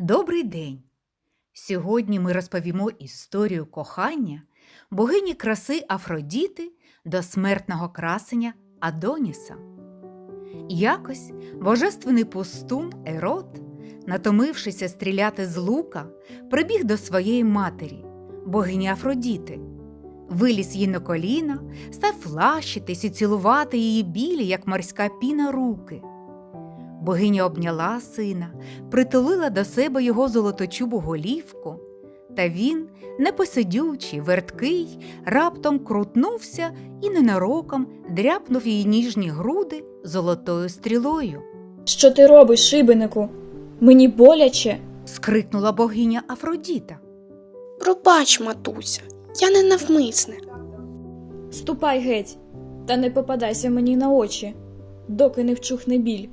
Добрий день! Сьогодні ми розповімо історію кохання богині краси Афродіти до смертного красення Адоніса. Якось божественний пустун Ерот, натомившися стріляти з лука, прибіг до своєї матері, богині Афродіти. Виліз їй на коліна, став лащитись і цілувати її білі, як морська піна, руки. Богиня обняла сина, притулила до себе його золоточубу голівку, та він, непосидючий, верткий, раптом крутнувся і ненароком дряпнув її ніжні груди золотою стрілою. Що ти робиш, шибенику? Мені боляче. скрикнула богиня Афродіта. Пробач, матуся, я не навмисне. Ступай геть, та не попадайся мені на очі, доки не вчухне біль.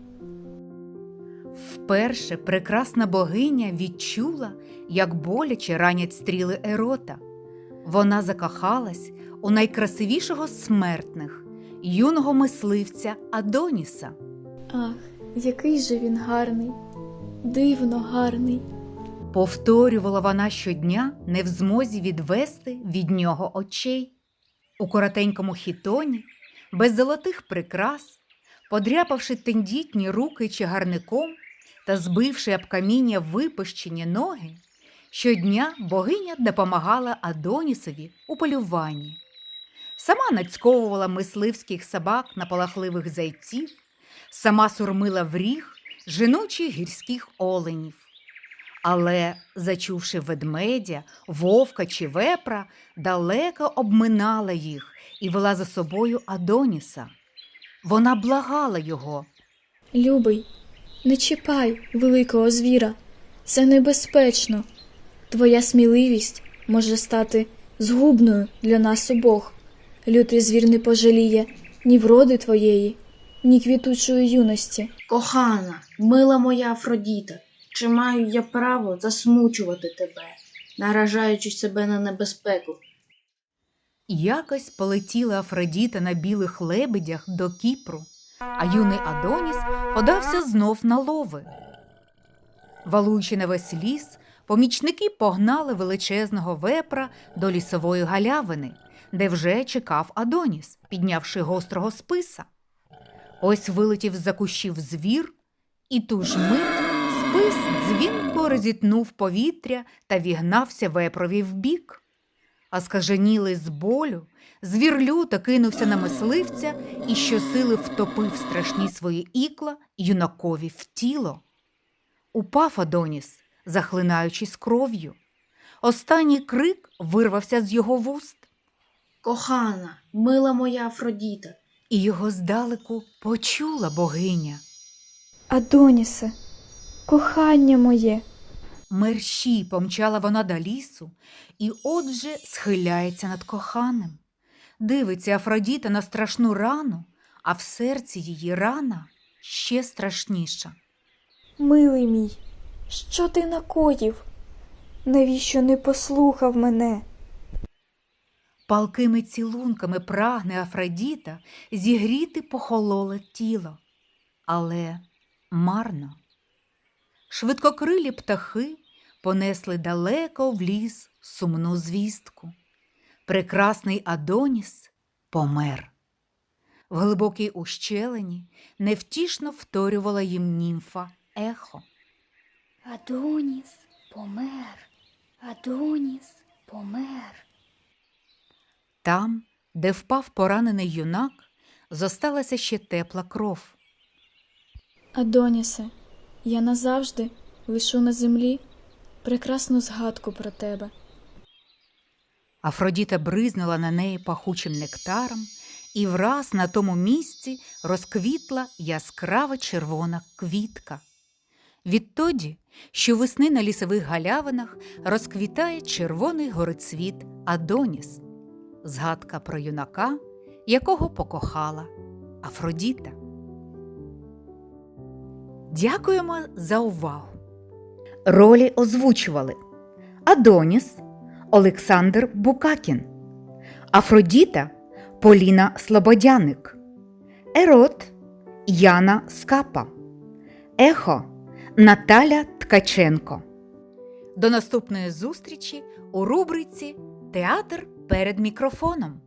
Вперше прекрасна богиня відчула, як боляче ранять стріли ерота. Вона закохалась у найкрасивішого з смертних, юного мисливця Адоніса. Ах, який же він гарний, дивно гарний. Повторювала вона щодня, не в змозі відвести від нього очей. У коротенькому хітоні, без золотих прикрас, подряпавши тендітні руки чагарником та збивши об каміння випущені ноги, щодня богиня допомагала Адонісові у полюванні. Сама нацьковувала мисливських собак на палахливих зайців, сама сурмила в ріг жіночих гірських оленів. Але, зачувши ведмедя, вовка чи вепра, далеко обминала їх і вела за собою Адоніса. Вона благала його. Любий, не чіпай великого звіра, це небезпечно. Твоя сміливість може стати згубною для нас обох. Лютий звір не пожаліє ні вроди твоєї, ні квітучої юності. Кохана, мила моя Афродіта, чи маю я право засмучувати тебе, наражаючи себе на небезпеку? Якось полетіла Афродіта на білих лебедях до Кіпру, а юний Адоніс подався знов на лови. Валуючи на весь ліс, помічники погнали величезного вепра до лісової галявини, де вже чекав Адоніс, піднявши гострого списа. Ось вилетів з-за кущів звір, і ту ж мить спис дзвінко розітнув повітря та вігнався вепрові вбік. А скаженілий з болю, звір люто кинувся на мисливця і щосили втопив страшні свої ікла юнакові в тіло. Упав Адоніс, захлинаючись кров'ю. Останній крик вирвався з його вуст, Кохана, мила моя Афродіта, і його здалеку почула богиня. Адонісе, кохання моє. Мерщій помчала вона до лісу, і отже схиляється над коханим. Дивиться Афродіта на страшну рану, а в серці її рана ще страшніша. Милий мій, що ти накоїв? Навіщо не послухав мене? Палкими цілунками прагне Афродіта зігріти похололе тіло, але марно. Швидкокрилі птахи понесли далеко в ліс сумну звістку. Прекрасний Адоніс помер. В глибокій ущелині невтішно вторювала їм німфа ехо. Адоніс помер, Адоніс помер. Там, де впав поранений юнак, зосталася ще тепла кров. Адонісе, я назавжди лишу на землі прекрасну згадку про тебе. Афродіта бризнула на неї пахучим нектаром, і враз на тому місці розквітла яскрава червона квітка. Відтоді, що весни на лісових галявинах розквітає червоний горицвіт Адоніс, згадка про юнака, якого покохала Афродіта. Дякуємо за увагу. Ролі озвучували. Адоніс Олександр Букакін, Афродіта Поліна Слободяник, Ерот Яна Скапа, Ехо Наталя Ткаченко, До наступної зустрічі у рубриці Театр перед мікрофоном.